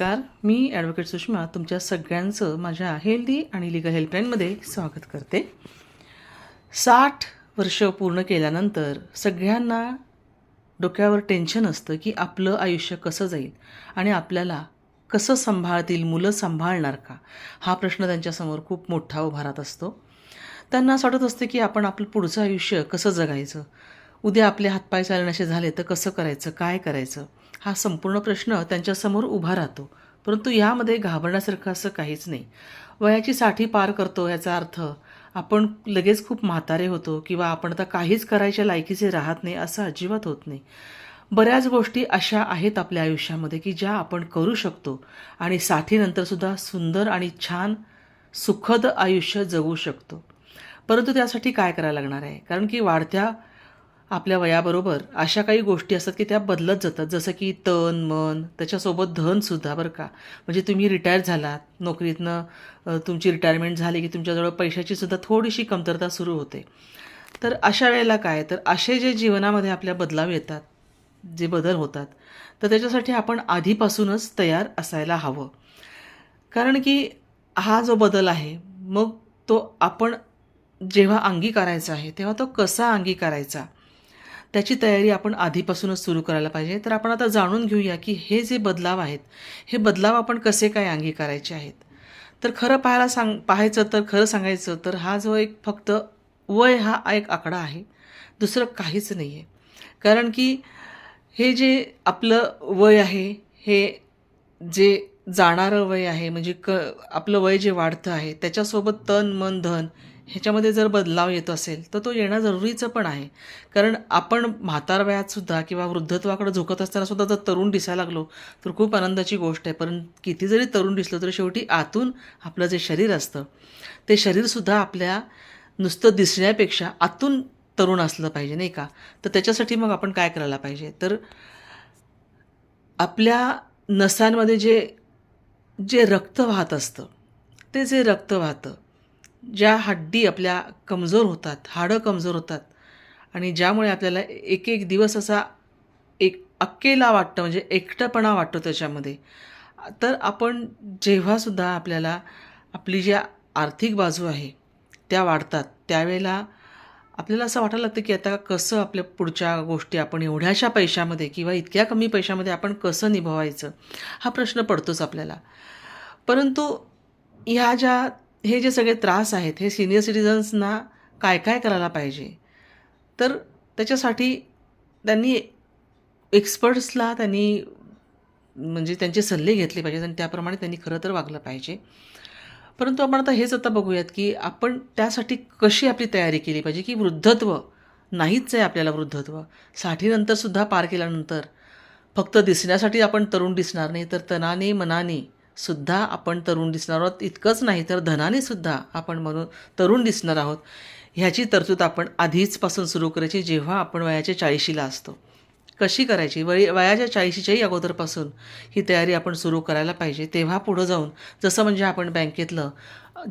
नमस्कार. मी ॲडव्होकेट सुषमा तुमच्या सगळ्यांचं माझ्या हेल्दी आणि लिगल हेल्पलाईनमध्ये स्वागत करते. साठ वर्ष पूर्ण केल्यानंतर सगळ्यांना डोक्यावर टेन्शन असतं की आपलं आयुष्य कसं जाईल आणि आपल्याला कसं सांभाळतील मुलं सांभाळणार का? हा प्रश्न त्यांच्यासमोर खूप मोठा उभारात असतो. त्यांना असं वाटत असतं की आपण आपलं पुढचं आयुष्य कसं जगायचं? उद्या आपले हातपाय चालण्याचे झाले तर कसं करायचं? काय करायचं? हा संपूर्ण प्रश्न त्यांच्यासमोर उभा राहतो. परंतु यामध्ये घाबरण्यासारखं असं काहीच नाही. वयाची साठी पार करतो याचा अर्थ आपण लगेच खूप म्हातारे होतो किंवा आपण आता काहीच करायच्या लायकीचे राहत नाही असं अजिबात होत नाही. बऱ्याच गोष्टी अशा आहेत आपल्या आयुष्यामध्ये की ज्या आपण करू शकतो आणि साठीनंतरसुद्धा सुंदर आणि छान सुखद आयुष्य जगू शकतो. परंतु त्यासाठी काय करायला लागणार आहे? कारण की वाढत्या आपल्या वयाबरोबर अशा काही गोष्टी असतात की त्या बदलत जातात. जसं की तन मन त्याच्यासोबत धनसुद्धा बरं का. म्हणजे तुम्ही रिटायर झालात नोकरीतनं तुमची रिटायरमेंट झाली की तुमच्याजवळ पैशाची सुद्धा थोडीशी कमतरता सुरू होते. तर अशा वेळेला काय? तर असे जे जीवनामध्ये आपल्या बदलाव येतात जे बदल होतात तर त्याच्यासाठी आपण आधीपासूनच तयार असायला हवं. कारण की हा जो बदल आहे मग तो आपण जेव्हा अंगीकारायचा आहे तेव्हा तो कसा अंगीकारायचा? त्याची तयारी आपण आधीपासूनच सुरू करायला पाहिजे. तर आपण आता जाणून घेऊया की हे जे बदलाव आहेत हे बदलाव आपण कसे काय अंगीकारायचे आहेत? तर खरं पाहायला सांग पाहायचं तर खरं सांगायचं तर हा जो एक फक्त वय हा एक आकडा आहे दुसरं काहीच नाही आहे कारण की हे जे आपलं वय आहे हे जे जाणारं वय आहे म्हणजे क आपलं वय जे वाढतं आहे त्याच्यासोबत तन मन धन ह्याच्यामध्ये जर बदलाव येत असेल तर तो येणं जरुरीचं पण आहे. कारण आपण म्हातार वयातसुद्धा किंवा वृद्धत्वाकडे झुकत असताना सुद्धा जर तरुण दिसायला लागलो तर खूप आनंदाची गोष्ट आहे. पण किती जरी तरुण दिसलो तरी शेवटी आतून आपलं जे शरीर असतं ते शरीरसुद्धा आपल्या नुसतं दिसण्यापेक्षा आतून तरुण असलं पाहिजे नाही का? तर त्याच्यासाठी मग आपण काय करायला पाहिजे? तर आपल्या नसांमध्ये जे जे रक्त वाहत असतं ते जे रक्त वाहतं ज्या हड्डी आपल्या कमजोर होतात हाडं कमजोर होतात आणि ज्यामुळे आपल्याला एक एक दिवस असा एक अक्केला वाटतं म्हणजे एकटंपणा वाटतो त्याच्यामध्ये तर आपण जेव्हासुद्धा आपल्याला आपली जी आर्थिक बाजू आहे त्या वाढतात त्यावेळेला आपल्याला असं वाटायला लागतं की आता कसं आपल्या पुढच्या गोष्टी आपण एवढ्याशा पैशामध्ये किंवा इतक्या कमी पैशामध्ये आपण कसं निभवायचं हा प्रश्न पडतोच आपल्याला. परंतु ह्या ज्या हे जे सगळे त्रास आहेत हे सिनियर सिटिझन्सना काय काय करायला पाहिजे? तर त्याच्यासाठी त्यांनी एक्सपर्ट्सला त्यांनी म्हणजे त्यांचे सल्ले घेतले पाहिजेत आणि त्याप्रमाणे त्यांनी खरं तर वागलं पाहिजे. परंतु आपण आता हेच आता बघूयात की आपण त्यासाठी कशी आपली तयारी केली पाहिजे की वृद्धत्व नाहीच आहे आपल्याला वृद्धत्व. साठीनंतरसुद्धा पार केल्यानंतर फक्त दिसण्यासाठी आपण तरुण दिसणार नाही तर तनाने मनाने सुद्धा आपण तरुण दिसणार आहोत. इतकंच नाही तर धनाने सुद्धा आपण म्हणून तरुण दिसणार आहोत. ह्याची तरतूद आपण आधीचपासून सुरू करायची जेव्हा आपण वयाच्या चाळीशीला असतो. कशी करायची? वय वयाच्या चाळीशीच्याही अगोदरपासून ही तयारी आपण सुरू करायला पाहिजे. तेव्हा पुढं जाऊन जसं म्हणजे आपण बँकेतलं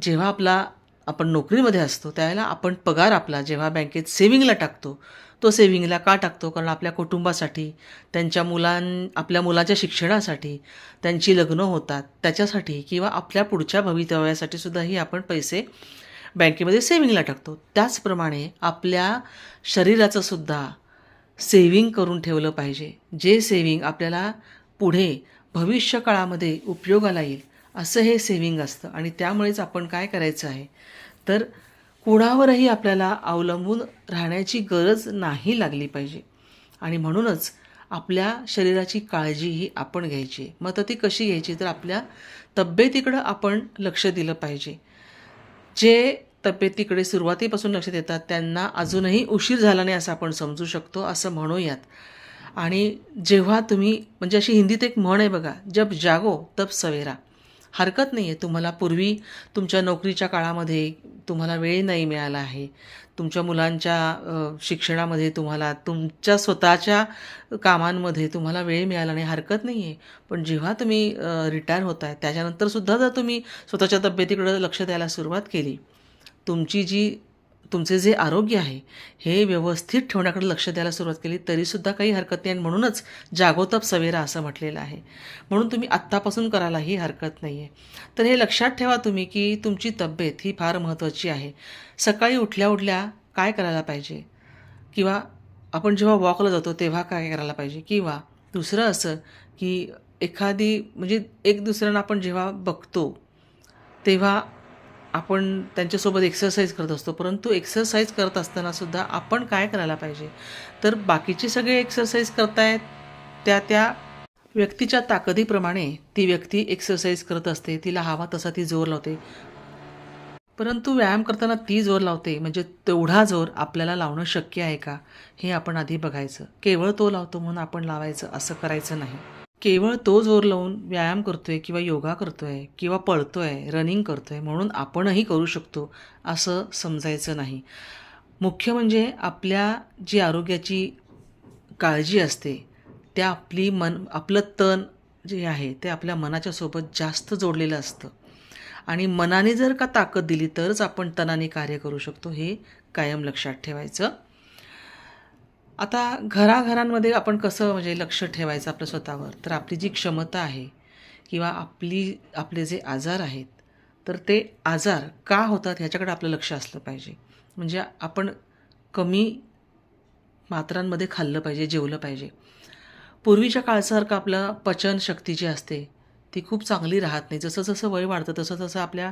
जेव्हा आपला आपण नोकरीमध्ये असतो त्यावेळेला आपण पगार आपला जेव्हा बँकेत सेविंगला टाकतो तो सेविंगला का टाकतो? कारण आपल्या कुटुंबासाठी त्यांच्या मुलां आपल्या मुलाच्या शिक्षणासाठी त्यांची लग्न होतात. त्याच्यासाठी किंवा आपल्या पुढच्या भवितव्यासाठी सुद्धाही आपण पैसे बँकेमध्ये सेविंगला टाकतो. त्याचप्रमाणे आपल्या शरीराचं सुद्धा सेविंग करून ठेवलं पाहिजे. जे सेविंग आपल्याला पुढे भविष्यकाळामध्ये उपयोगाला येईल असं हे सेविंग असतं. आणि त्यामुळेच आपण काय करायचं आहे? तर कुणावरही आपल्याला अवलंबून राहण्याची गरज नाही लागली पाहिजे. आणि म्हणूनच आपल्या शरीराची काळजी ही आपण घ्यायची. मग तर ती कशी घ्यायची? तर आपल्या तब्येतीकडं आपण लक्ष दिलं पाहिजे. जे तब्येतीकडे सुरुवातीपासून लक्ष देतात त्यांना अजूनही उशीर झाला नाही असं आपण समजू शकतो असं म्हणूयात. आणि जेव्हा तुम्ही म्हणजे अशी हिंदीत एक म्हण आहे बघा जब जागो तब सवेरा. हरकत नाही आहे तुम्हाला पूर्वी तुमच्या नोकरीच्या काळामध्ये तुम्हाला वेळ नाही मिळाला आहे. तुमच्या मुलांच्या शिक्षणामध्ये तुम्हाला तुमच्या स्वतःच्या कामांमध्ये तुम्हाला वेळ मिळाला नाही. हरकत नाही आहे पण जेव्हा तुम्ही रिटायर होत आहे त्याच्यानंतरसुद्धा जर तुम्ही स्वतःच्या तब्येतीकडे लक्ष द्यायला सुरुवात केली तुमची जी तुमचे जे आरोग्य आहे हे व्यवस्थित ठेवण्याकडे लक्ष द्यायला सुरुवात केली तरीसुद्धा काही हरकत नाही आणि म्हणूनच जागोतप सवेरा असं म्हटलेलं आहे. म्हणून तुम्ही आत्तापासून करायलाही हरकत नाही आहे तर हे लक्षात ठेवा तुम्ही की तुमची तब्येत ही फार महत्त्वाची आहे. सकाळी उठल्या उठल्या काय करायला पाहिजे? किंवा आपण जेव्हा वॉकला जातो तेव्हा काय करायला पाहिजे? किंवा दुसरं असं की एखादी म्हणजे एक दुसऱ्यांना आपण जेव्हा बघतो तेव्हा आपण त्यांच्यासोबत एक्सरसाइज करत असतो परंतु एक्सरसाइज करत असतानासुद्धा आपण काय करायला पाहिजे? तर बाकीचे सगळे एक्सरसाइज करतायत त्या त्या व्यक्तीच्या ताकदीप्रमाणे ती व्यक्ती एक्सरसाइज करत असते तिला हवा तसा ती जोर लावते. परंतु व्यायाम करताना ती जोर लावते म्हणजे तेवढा जोर आपल्याला लावणं शक्य आहे का? हे आपण आधी बघायचं. केवळ तो लावतो म्हणून आपण लावायचं असं करायचं नाही. केवळ तो जोर लावून व्यायाम करतोय किंवा योगा करतोय किंवा पळतोय रनिंग करतोय म्हणून आपणही करू शकतो असं समजायचं नाही. मुख्य म्हणजे आपल्या जी आरोग्याची काळजी असते त्या आपली मन आपलं तण जे आहे ते आपल्या मनाच्या सोबत जास्त जोडलेलं असतं. आणि मनाने जर का ताकद दिली तरच आपण तणाने कार्य करू शकतो हे कायम लक्षात ठेवायचं. आता घराघरांमध्ये आपण कसं म्हणजे लक्ष ठेवायचं आपलं स्वतःवर? तर आपली जी क्षमता आहे किंवा आपली आपले जे आजार आहेत तर ते आजार का होतात ह्याच्याकडे आपलं लक्ष असलं पाहिजे. म्हणजे आपण कमी मात्रांमध्ये खाल्लं पाहिजे जेवलं पाहिजे. पूर्वीच्या काळासारखं आपलं पचनशक्ती जी असते ती खूप चांगली राहत नाही. जसं जसं वय वाढतं तसं तसं आपल्या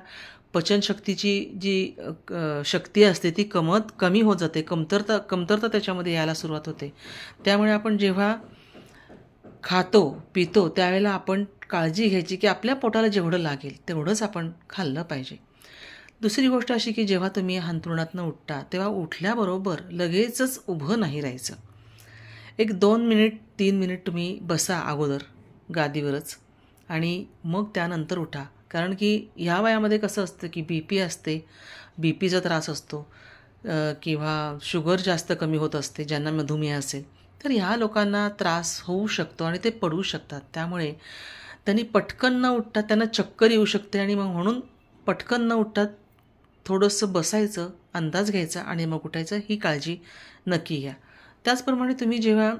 पचनशक्तीची जी क- शक्ती असते ती कमत कमी होत जाते. कमतरता कमतरता त्याच्यामध्ये यायला सुरुवात होते. त्यामुळे आपण जेव्हा खातो पितो त्यावेळेला आपण काळजी घ्यायची की आपल्या पोटाला जेवढं लागेल तेवढंच आपण खाल्लं पाहिजे. दुसरी गोष्ट अशी की जेव्हा तुम्ही हंतरुणातनं उठता तेव्हा उठल्याबरोबर लगेचच उभं नाही राहायचं. एक दोन मिनिट तीन मिनिट तुम्ही बसा अगोदर गादीवरच आणि मग त्यानंतर उठा. कारण की ह्या वयामध्ये कसं असतं की बी पी असते बी पीचा त्रास असतो किंवा शुगर जास्त कमी होत असते ज्यांना मधुमेह असेल तर ह्या लोकांना त्रास होऊ शकतो आणि ते पडू शकतात. त्यामुळे त्यांनी पटकन न उठता त्यांना चक्कर येऊ शकते आणि मग म्हणून पटकन न उठता थोडंसं बसायचं अंदाज घ्यायचा आणि मग उठायचं ही काळजी नक्की घ्या. त्याचप्रमाणे तुम्ही जेव्हा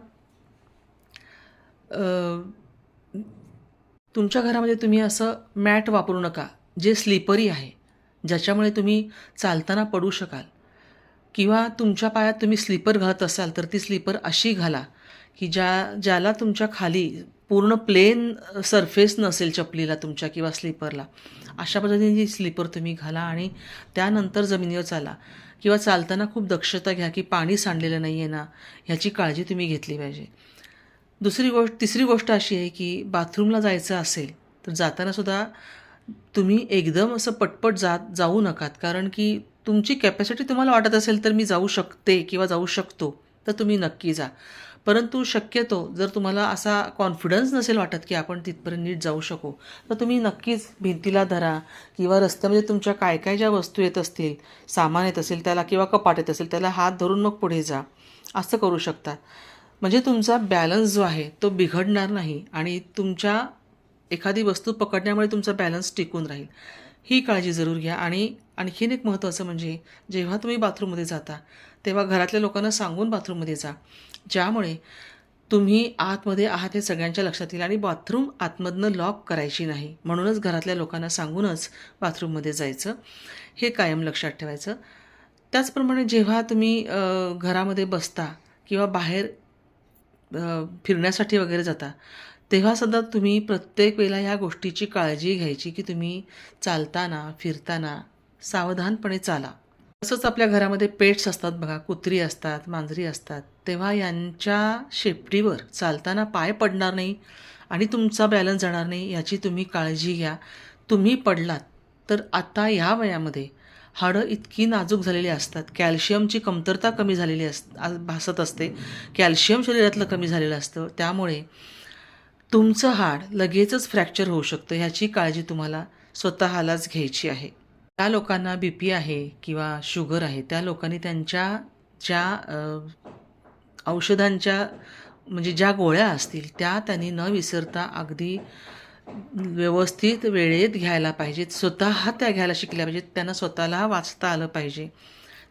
तुमच्या घरामध्ये तुम्ही असं मॅट वापरू नका जे स्लिपरी आहे ज्याच्यामुळे तुम्ही चालताना पडू शकाल. किंवा तुमच्या पायात तुम्ही स्लीपर घालत असाल तर ती स्लीपर अशी घाला की ज्या ज्याला तुमच्या खाली पूर्ण प्लेन सरफेस नसेल चपलीला तुमच्या किंवा स्लीपरला अशा पद्धतीने जी स्लीपर तुम्ही घाला आणि त्यानंतर जमिनीवर चाला. किंवा चालताना खूप दक्षता घ्या की पाणी सांडलेलं नाही आहे ना ह्याची काळजी तुम्ही घेतली पाहिजे. दुसरी गोष्ट तिसरी गोष्ट अशी आहे की बाथरूमला जायचं असेल तर जाताना सुद्धा तुम्ही एकदम असं पटपट जात जाऊ नकात. कारण की तुमची कॅपॅसिटी तुम्हाला वाटत असेल तर मी जाऊ शकते किंवा जाऊ शकतो तर तुम्ही नक्की जा. परंतु शक्यतो जर तुम्हाला असा कॉन्फिडन्स नसेल वाटत की आपण तिथपर्यंत नीट जाऊ शकू तर तुम्ही नक्कीच भिंतीला धरा किंवा रस्त्यामध्ये तुमच्या काय काय ज्या वस्तू येत असतील सामान येत असेल त्याला किंवा कपाट येत असेल त्याला हात धरून मग पुढे जा. असं करू शकता. म्हणजे तुमचा बॅलन्स जो आहे तो बिघडणार नाही आणि तुमच्या एखादी वस्तू पकडण्यामुळे तुमचा बॅलन्स टिकून राहील. ही काळजी जरूर घ्या आणि आणखीन एक महत्त्वाचं म्हणजे जेव्हा तुम्ही बाथरूममध्ये जाता तेव्हा घरातल्या लोकांना सांगून बाथरूममध्ये जा ज्यामुळे तुम्ही आतमध्ये आहात हे सगळ्यांच्या लक्षात येईल आणि बाथरूम आतमधनं लॉक करायची नाही. म्हणूनच घरातल्या लोकांना सांगूनच बाथरूममध्ये जायचं हे कायम लक्षात ठेवायचं. त्याचप्रमाणे जेव्हा तुम्ही घरामध्ये बसता किंवा बाहेर फिरण्यासाठी वगैरे जाता. तेव्हा सुद्धा तुम्ही प्रत्येक वेळेला ह्या गोष्टीची काळजी घ्यायची की तुम्ही चालताना फिरताना सावधानपणे चाला. तसंच आपल्या घरामध्ये पेट्स असतात बघा कुत्री असतात मांजरी असतात. तेव्हा यांच्या शेपटीवर चालताना पाय पडणार नाही आणि तुमचा बॅलन्स जाणार नाही याची तुम्ही काळजी घ्या. तुम्ही पडलात तर आता ह्या वयामध्ये हाडं इतकी नाजूक झालेली असतात. कॅल्शियमची कमतरता कमी झालेली अस भासत असते. कॅल्शियम शरीरातलं कमी झालेलं असतं. त्यामुळे तुमचं हाड लगेचच फ्रॅक्चर होऊ शकतं. ह्याची काळजी तुम्हाला स्वतःलाच घ्यायची आहे. त्या लोकांना बी पी आहे किंवा शुगर आहे त्या लोकांनी त्यांच्या ज्या औषधांच्या म्हणजे ज्या गोळ्या असतील त्या त्यांनी न विसरता अगदी व्यवस्थित वेळेत घ्यायला पाहिजेत. स्वतः त्या घ्यायला शिकल्या पाहिजेत. त्यांना स्वतःला वाचता आलं पाहिजे.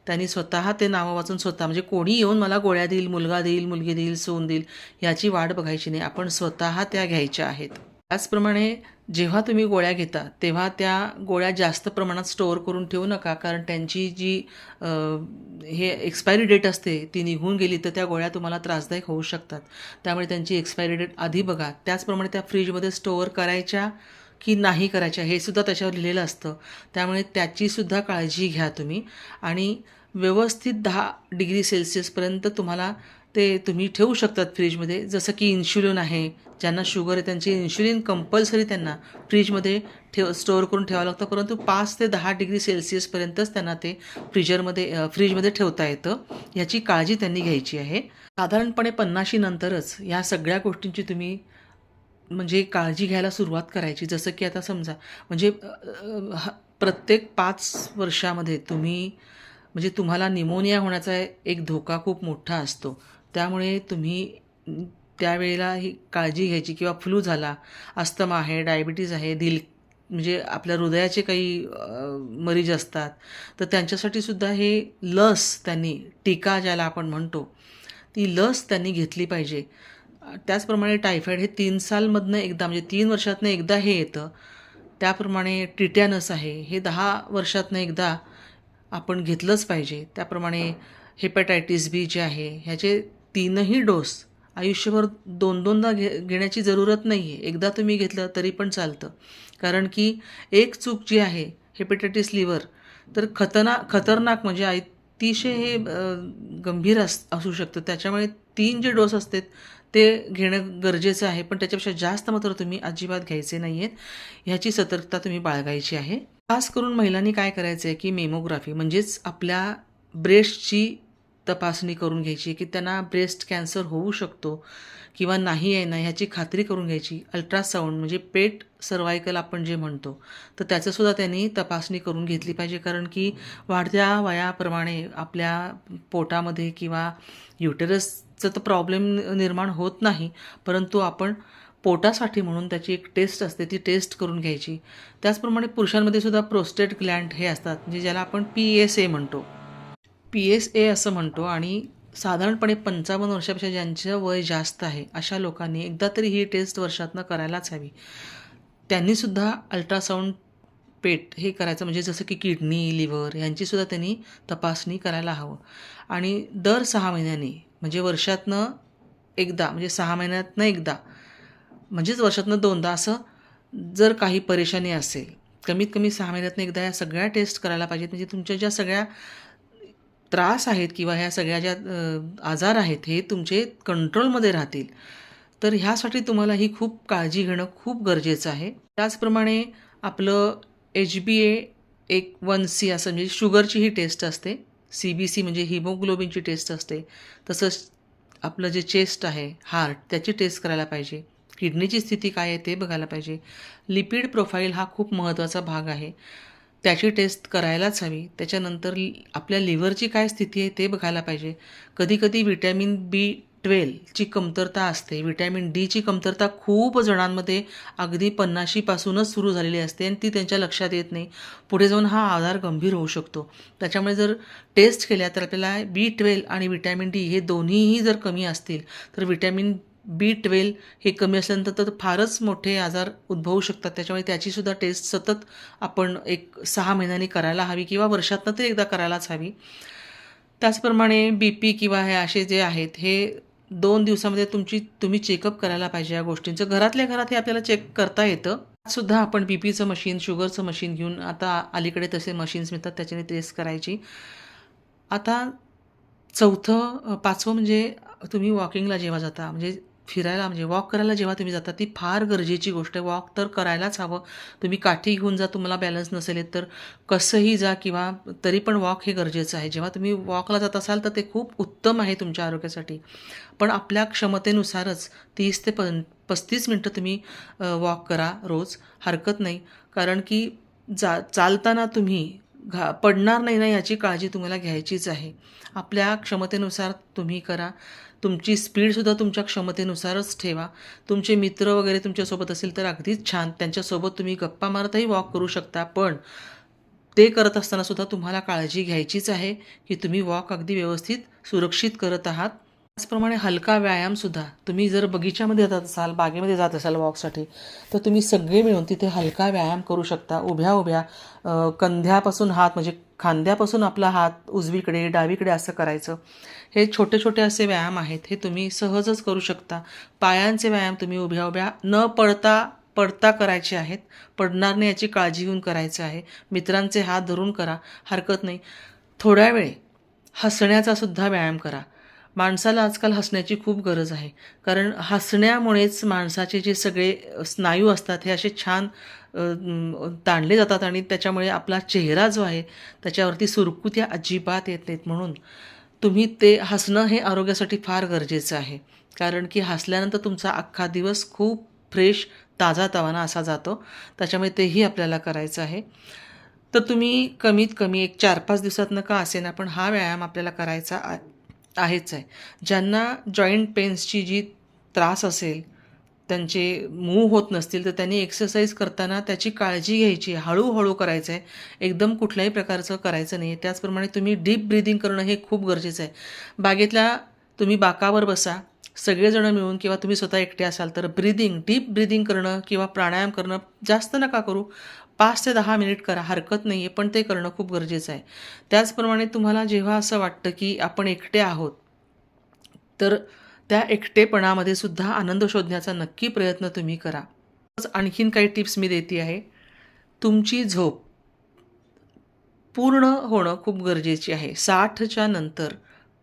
त्यांनी स्वतः ते नावं वाचून स्वतः म्हणजे कोणी येऊन मला गोळ्या देईल मुलगा देईल मुलगी देईल सून देईल याची वाट बघायची नाही. आपण स्वतः त्या घ्यायच्या आहेत. त्याचप्रमाणे जेव्हा तुम्ही गोळ्या घेता तेव्हा त्या गोळ्या जास्त प्रमाणात स्टोअर करून ठेवू नका कारण त्यांची जी हे एक्सपायरी डेट असते ती निघून गेली तर त्या गोळ्या तुम्हाला त्रासदायक होऊ शकतात. त्यामुळे त्यांची एक्सपायरी डेट आधी बघा. त्याचप्रमाणे त्या फ्रीजमध्ये स्टोअर करायच्या की नाही करायच्या हे सुद्धा त्याच्यावर लिहिलेलं असतं. त्यामुळे त्याचीसुद्धा काळजी घ्या तुम्ही. आणि व्यवस्थित दहा डिग्री सेल्सिअसपर्यंत तुम्हाला ते तुम्ही ठेवू शकतात फ्रीजमध्ये. जसं की इन्शुलिन आहे ज्यांना शुगर आहे त्यांची इन्शुलिन कंपल्सरी त्यांना फ्रीजमध्ये ठेव स्टोअर करून ठेवावं लागतं. परंतु पाच ते दहा डिग्री सेल्सिअसपर्यंतच त्यांना ते फ्रीजरमध्ये फ्रीजमध्ये ठेवता येतं. याची काळजी त्यांनी घ्यायची आहे. साधारणपणे पन्नाशी नंतरच या सगळ्या गोष्टींची तुम्ही म्हणजे काळजी घ्यायला सुरुवात करायची. जसं की आता समजा म्हणजे ह- प्रत्येक पाच वर्षामध्ये तुम्ही म्हणजे तुम्हाला निमोनिया होण्याचा एक धोका खूप मोठा असतो. त्यामुळे तुम्ही त्यावेळेला ही काळजी घ्यायची किंवा फ्लू झाला अस्थमा आहे डायबिटीज आहे दिल म्हणजे आपल्या हृदयाचे काही मरीज असतात तर त्यांच्यासाठी सुद्धा हे लस त्यांनी टीका ज्याला आपण म्हणतो ती लस त्यांनी घेतली पाहिजे. त्याचप्रमाणे टायफॉईड हे तीन सालमधनं एकदा म्हणजे तीन वर्षातनं एकदा हे येतं. त्याप्रमाणे टिटॅनस आहे हे दहा वर्षातनं एकदा आपण घेतलंच पाहिजे. त्याप्रमाणे हेपॅटायटिस बी जे आहे ह्याचे तीनही डोस आयुष्यभर दोन दोनदा घे घेण्याची जरूरत नाही आहे एकदा तुम्ही घेतलं तरी पण चालतं. कारण की एक चूक जी आहे हेपेटायटिस लिव्हर तर खतरनाक खतरनाक म्हणजे अतिशय हे गंभीर अस असू शकतं. त्याच्यामुळे तीन जे डोस असतात ते घेणं गरजेचं आहे. पण त्याच्यापेक्षा जास्त मात्र तुम्ही अजिबात घ्यायचे नाही आहेत ह्याची सतर्कता तुम्ही बाळगायची आहे. खास करून महिलांनी काय करायचं आहे की मेमोग्राफी म्हणजेच आपल्या ब्रेस्टची तपासणी करून घ्यायची की त्यांना ब्रेस्ट कॅन्सर होऊ शकतो किंवा नाही आहे ना ह्याची खात्री करून घ्यायची. अल्ट्रासाऊंड म्हणजे पेट सर्वायकल आपण जे म्हणतो तर त्याचंसुद्धा त्यांनी तपासणी करून घेतली पाहिजे. कारण की वाढत्या वयाप्रमाणे आपल्या पोटामध्ये किंवा युटेरसचं तर प्रॉब्लेम निर्माण होत नाही परंतु आपण पोटासाठी म्हणून त्याची एक टेस्ट असते ती टेस्ट करून घ्यायची. त्याचप्रमाणे पुरुषांमध्ये सुद्धा प्रोस्टेट ग्लँड हे असतात म्हणजे ज्याला आपण पी एस ए म्हणतो. पी एस ए असं म्हणतो आणि साधारणपणे पंचावन्न वर्षापेक्षा ज्यांचं वय जास्त आहे अशा लोकांनी एकदा तरी ही टेस्ट वर्षातनं करायलाच हवी. त्यांनीसुद्धा अल्ट्रासाऊंड पेट हे करायचं म्हणजे जसं की किडनी लिव्हर यांचीसुद्धा त्यांनी तपासणी करायला हवं. आणि दर सहा महिन्यांनी म्हणजे वर्षातनं एकदा म्हणजे सहा महिन्यातनं एकदा म्हणजेच वर्षातनं दोनदा असं जर काही परेशानी असेल कमीत कमी सहा महिन्यातनं एकदा या सगळ्या टेस्ट करायला पाहिजेत. म्हणजे तुमच्या ज्या सगळ्या त्रास आहेत किंवा ह्या सगळ्या ज्या आजार आहेत हे तुमचे कंट्रोलमध्ये राहतील. तर ह्यासाठी तुम्हाला ही खूप काळजी घेणं खूप गरजेचं आहे. त्याचप्रमाणे आपलं एच बी ए एक वन सी असं म्हणजे शुगरची ही टेस्ट असते. सी बी सी म्हणजे हिमोग्लोबिनची टेस्ट असते. तसंच आपलं जे चेस्ट आहे हार्ट त्याची टेस्ट करायला पाहिजे. किडनीची स्थिती काय आहे ते बघायला पाहिजे. लिपिड प्रोफाईल हा खूप महत्त्वाचा भाग आहे. त्याची टेस्ट करायलाच हवी. त्याच्यानंतर आपल्या लिव्हरची काय स्थिती आहे ते बघायला पाहिजे. कधीकधी विटॅमिन बी ट्वेलची कमतरता असते. विटॅमिन डीची कमतरता खूप जणांमध्ये अगदी पन्नाशीपासूनच सुरू झालेली असते आणि ती त्यांच्या लक्षात येत नाही. पुढे जाऊन हा आजार गंभीर होऊ शकतो. त्याच्यामुळे जर टेस्ट केल्या तर आपल्याला बी ट्वेल्व आणि विटॅमिन डी हे दोन्हीही जर कमी असतील तर विटॅमिन बी ट्वेल्व हे कमी असल्यानंतर तर फारच मोठे आजार उद्भवू शकतात. त्याच्यामुळे त्याचीसुद्धा टेस्ट सतत आपण एक सहा महिन्यांनी करायला हवी किंवा वर्षातनं तरी एकदा करायलाच हवी. त्याचप्रमाणे बी पी किंवा हे असे जे आहेत हे दोन दिवसामध्ये तुमची तुम्ही चेकअप करायला पाहिजे या गोष्टींचं. घरातल्या घरात हे आपल्याला चेक करता येतं. सुद्धा आपण बी पीचं मशीन शुगरचं मशीन घेऊन आता अलीकडे तसे मशीन्स मिळतात त्याच्याने टेस्ट करायची. आता चौथं पाचवं म्हणजे तुम्ही वॉकिंगला जेव्हा जाता म्हणजे फिरायला म्हणजे वॉक करायला जेव्हा तुम्ही जाता ती फार गरजेची गोष्ट आहे. वॉक तर करायलाच हवं. तुम्ही काठी घेऊन जा तुम्हाला बॅलन्स नसेल येत तर कसंही जा किंवा तरी पण वॉक हे गरजेचं आहे. जेव्हा तुम्ही वॉकला जात असाल तर ते खूप उत्तम आहे तुमच्या आरोग्यासाठी. पण आपल्या क्षमतेनुसारच तीस ते पं पस्तीस मिनटं तुम्ही वॉक करा रोज. हरकत नाही. कारण की जा चालताना तुम्ही घा पडणार नाही ना याची काळजी तुम्हाला घ्यायचीच आहे. आपल्या क्षमतेनुसार तुम्ही करा. तुमची स्पीडसुद्धा तुमच्या क्षमतेनुसारच ठेवा. तुमचे मित्र वगैरे तुमच्यासोबत असेल तर अगदीच छान. त्यांच्यासोबत तुम्ही गप्पा मारतही वॉक करू शकता. पण ते करत असताना सुद्धा तुम्हाला काळजी घ्यायचीच आहे की तुम्ही वॉक अगदी व्यवस्थित सुरक्षित करत आहात. त्याचप्रमाणे हलका व्यायामसुद्धा तुम्ही जर बगीच्यामध्ये जात असाल बागेमध्ये जात असाल वॉकसाठी तर तुम्ही सगळे मिळून तिथे हलका व्यायाम करू शकता. उभ्या उभ्या कंध्यापासून हात म्हणजे खांद्यापासून आपला हात उजवीकडे डावीकडे असं करायचं. हे छोटे छोटे असे व्यायाम आहेत हे तुम्ही सहजच करू शकता. पायांचे व्यायाम तुम्ही उभ्या उभ्या न पडता पडता करायचे आहेत. पडणार नाही याची काळजी घेऊन करायचं आहे. मित्रांचे हात धरून करा हरकत नाही. थोड्या वेळ हसण्याचा सुद्धा व्यायाम करा. माणसाला आजकाल हसण्याची खूप गरज आहे. कारण हसण्यामुळेच माणसाचे जे सगळे स्नायू असतात हे असे छान ताणले जातात आणि त्याच्यामुळे आपला चेहरा जो आहे त्याच्यावरती सुरकुत्या अजिबात येत नाहीत. म्हणून तुम्ही ते हसणं हे आरोग्यासाठी फार गरजेचं आहे. कारण की हसल्यानंतर तुमचा अख्खा दिवस खूप फ्रेश ताजा तवाना असा जातो. त्याच्यामुळे तेही आपल्याला करायचं आहे. तर तुम्ही कमीत कमी एक चार पाच दिवसातनं का असेना पण हा व्यायाम आपल्याला करायचा आ- आहेच आहे. ज्यांना जॉईंट पेन्सची जी त्रास असेल त्यांचे मूव होत नसतील तर त्यांनी एक्सरसाइज करताना त्याची काळजी घ्यायची. आहे हळूहळू करायचं आहे एकदम कुठल्याही प्रकारचं करायचं नाही आहे त्याचप्रमाणे तुम्ही डीप ब्रिदिंग करणं हे खूप गरजेचं आहे. बागेतल्या तुम्ही बाकावर बसा. सगळेजण मिळून किंवा तुम्ही स्वतः एकटे असाल तर ब्रिदिंग डीप ब्रिदिंग करणं किंवा प्राणायाम करणं जास्त नका करू. पाच ते दहा मिनिट करा हरकत नाही आहे पण ते करणं खूप गरजेचं आहे. त्याचप्रमाणे तुम्हाला जेव्हा असं वाटतं की आपण एकटे आहोत तर त्या एकटेपणामध्ये सुद्धा आनंद शोधण्याचा नक्की प्रयत्न तुम्ही करा. आणखीन काही टिप्स मी देते आहे. तुमची झोप पूर्ण होणं खूप गरजेची आहे. साठच्या नंतर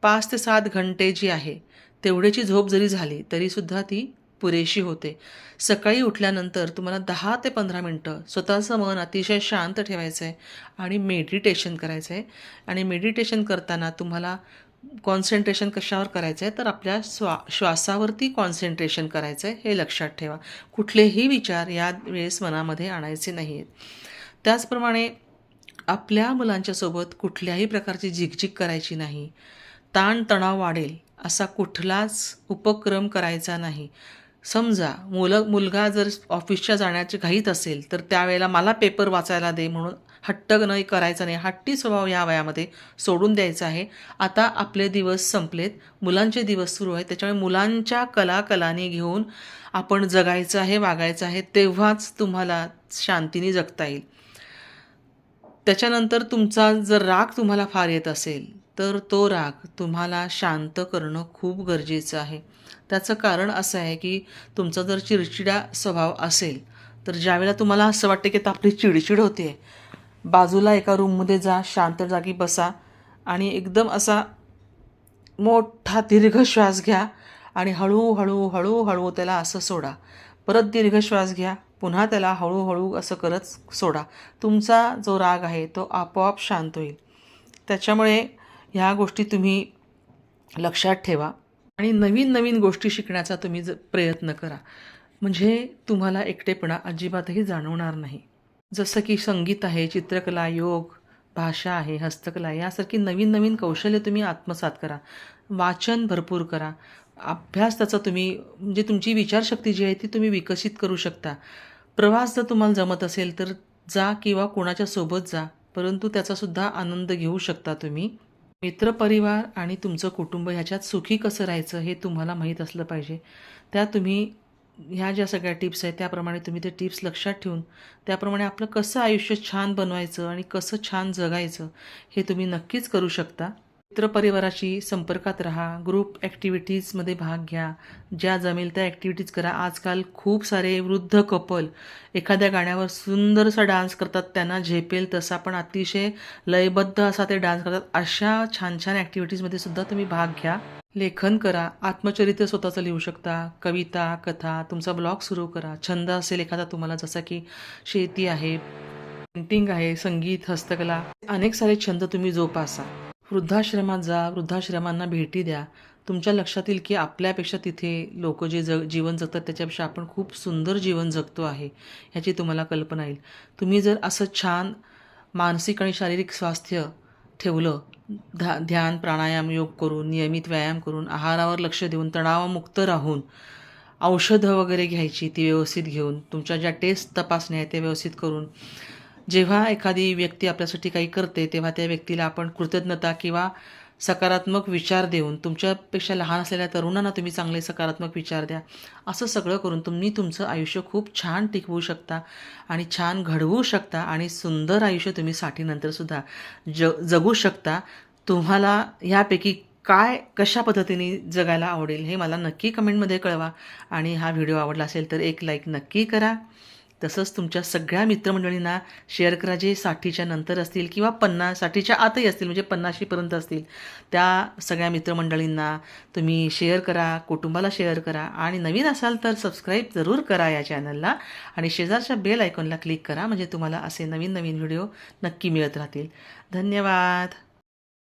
पाच ते सात घंटे जी आहे तेवढ्याची झोप जरी झाली तरीसुद्धा ती पुरेशी होते. सकाळी उठल्यानंतर तुम्हाला दहा ते पंधरा मिनटं स्वतःचं मन अतिशय शांत ठेवायचं आहे आणि मेडिटेशन करायचं आहे आणि मेडिटेशन करताना तुम्हाला कॉन्सन्ट्रेशन कशावर करायचं आहे तर आपल्या स्वा श्वासावरती कॉन्सन्ट्रेशन करायचं आहे हे लक्षात ठेवा. कुठलेही विचार या वेळेस मनामध्ये आणायचे नाही आहेत त्याचप्रमाणे आपल्या मुलांच्यासोबत कुठल्याही प्रकारची झिकझिक करायची नाही. ताणतणाव वाढेल असा कुठलाच उपक्रम करायचा नाही. समजा मुलं मुलगा जर ऑफिसच्या जाण्याची घाईत असेल तर त्यावेळेला मला पेपर वाचायला दे म्हणून हट्ट नाही करायचा नाही. हट्टी स्वभाव या वयामध्ये सोडून द्यायचा आहे. आता आपले दिवस संपलेत. मुलांचे दिवस सुरू आहेत. त्याच्यामुळे मुलांच्या कला कलाने घेऊन आपण जगायचं आहे वागायचं आहे तेव्हाच तुम्हाला शांतीने जगता येईल. त्याच्यानंतर तुमचा जर राग तुम्हाला फार येत असेल तर तो राग तुम्हाला शांत करणं खूप गरजेचं आहे. त्याचं कारण असं आहे की तुमचा जर चिडचिडा स्वभाव असेल तर ज्यावेळेला तुम्हाला असं वाटतं की आता आपली चिडचिड होते बाजूला एका रूममध्ये जा शांत जागी बसा आणि एकदम असा मोठा दीर्घ श्वास घ्या आणि हळूहळू हळूहळू त्याला असं सोडा. परत दीर्घ श्वास घ्या पुन्हा त्याला हळूहळू असं करत सोडा. तुमचा जो राग आहे तो आपोआप शांत होईल. त्याच्यामुळे ह्या गोष्टी तुम्ही लक्षात ठेवा. आणि नवीन नवीन गोष्टी शिकण्याचा तुम्ही ज प्रयत्न करा. म्हणजे तुम्हाला एकटेपणा अजिबातही जाणवणार नाही. जसं की संगीत आहे चित्रकला योग भाषा आहे हस्तकला यासारखी नवीन नवीन कौशल्य तुम्ही आत्मसात करा. वाचन भरपूर करा. अभ्यास त्याचा तुम्ही म्हणजे तुमची विचारशक्ती जी आहे ती तुम्ही विकसित करू शकता. प्रवास जर तुम्हाला जमत असेल तर जा किंवा कोणाच्या सोबत जा परंतु त्याचासुद्धा आनंद घेऊ शकता तुम्ही. मित्रपरिवार आणि तुमचं कुटुंब ह्याच्यात सुखी कसं राहायचं हे तुम्हाला माहीत असलं पाहिजे. त्या तुम्ही ह्या ज्या सगळ्या टिप्स आहेत त्याप्रमाणे तुम्ही ते टिप्स लक्षात ठेवून त्याप्रमाणे आपलं कसं आयुष्य छान बनवायचं आणि कसं छान जगायचं हे तुम्ही नक्कीच करू शकता. मित्रपरिवाराशी संपर्कात राहा ग्रुप ॲक्टिव्हिटीजमध्ये भाग घ्या. ज्या जमेल त्या ॲक्टिव्हिटीज करा. आजकाल खूप सारे वृद्ध कपल एखाद्या गाण्यावर सुंदरसा डान्स करतात. त्यांना झेपेल तसा पण अतिशय लयबद्ध असा ते डान्स करतात. अशा छान छान ॲक्टिव्हिटीजमध्ये सुद्धा तुम्ही भाग घ्या. लेखन करा. आत्मचरित्र स्वतःचं लिहू शकता. कविता कथा तुमचा ब्लॉग सुरू करा. छंद असेल एखादा तुम्हाला जसा की शेती आहे पेंटिंग आहे संगीत हस्तकला. अनेक सारे छंद तुम्ही जोपासा. वृद्धाश्रमात जा वृद्धाश्रमांना भेटी द्या. तुमच्या लक्षात येईल की आपल्यापेक्षा तिथे लोक जे जग जीवन जगतात त्याच्यापेक्षा आपण खूप सुंदर जीवन जगतो आहे ह्याची तुम्हाला कल्पना येईल. तुम्ही जर असं छान मानसिक आणि शारीरिक स्वास्थ्य ठेवलं धा ध्यान प्राणायाम योग करून नियमित व्यायाम करून आहारावर लक्ष देऊन तणावमुक्त राहून औषधं वगैरे घ्यायची ती व्यवस्थित घेऊन तुमच्या ज्या टेस्ट तपासण्या आहेत त्या व्यवस्थित करून जेव्हा एखादी व्यक्ती आपल्यासाठी काही करते तेव्हा त्या व्यक्तीला आपण कृतज्ञता किंवा सकारात्मक विचार देऊन तुमच्यापेक्षा लहान असलेल्या तरुणांना तुम्ही चांगले सकारात्मक विचार द्या. असं सगळं करून तुम्ही तुमचं आयुष्य खूप छान टिकवू शकता आणि छान घडवू शकता आणि सुंदर आयुष्य तुम्ही साठीनंतरसुद्धा ज जगू शकता. तुम्हाला ह्यापैकी काय कशा पद्धतीने जगायला आवडेल हे मला नक्की कमेंटमध्ये कळवा आणि हा व्हिडिओ आवडला असेल तर एक लाईक नक्की करा. तसंच तुमच्या सगळ्या मित्रमंडळींना शेअर करा जे साठीच्या नंतर असतील किंवा पन्नास साठीच्या आतही असतील म्हणजे पन्नाशीपर्यंत असतील. त्या सगळ्या मित्रमंडळींना तुम्ही शेअर करा कुटुंबाला शेअर करा आणि नवीन असाल तर सबस्क्राईब जरूर करा या चॅनलला आणि शेजारच्या बेल आयकॉनला क्लिक करा म्हणजे तुम्हाला असे नवीन नवीन व्हिडिओ नक्की मिळत राहतील. धन्यवाद!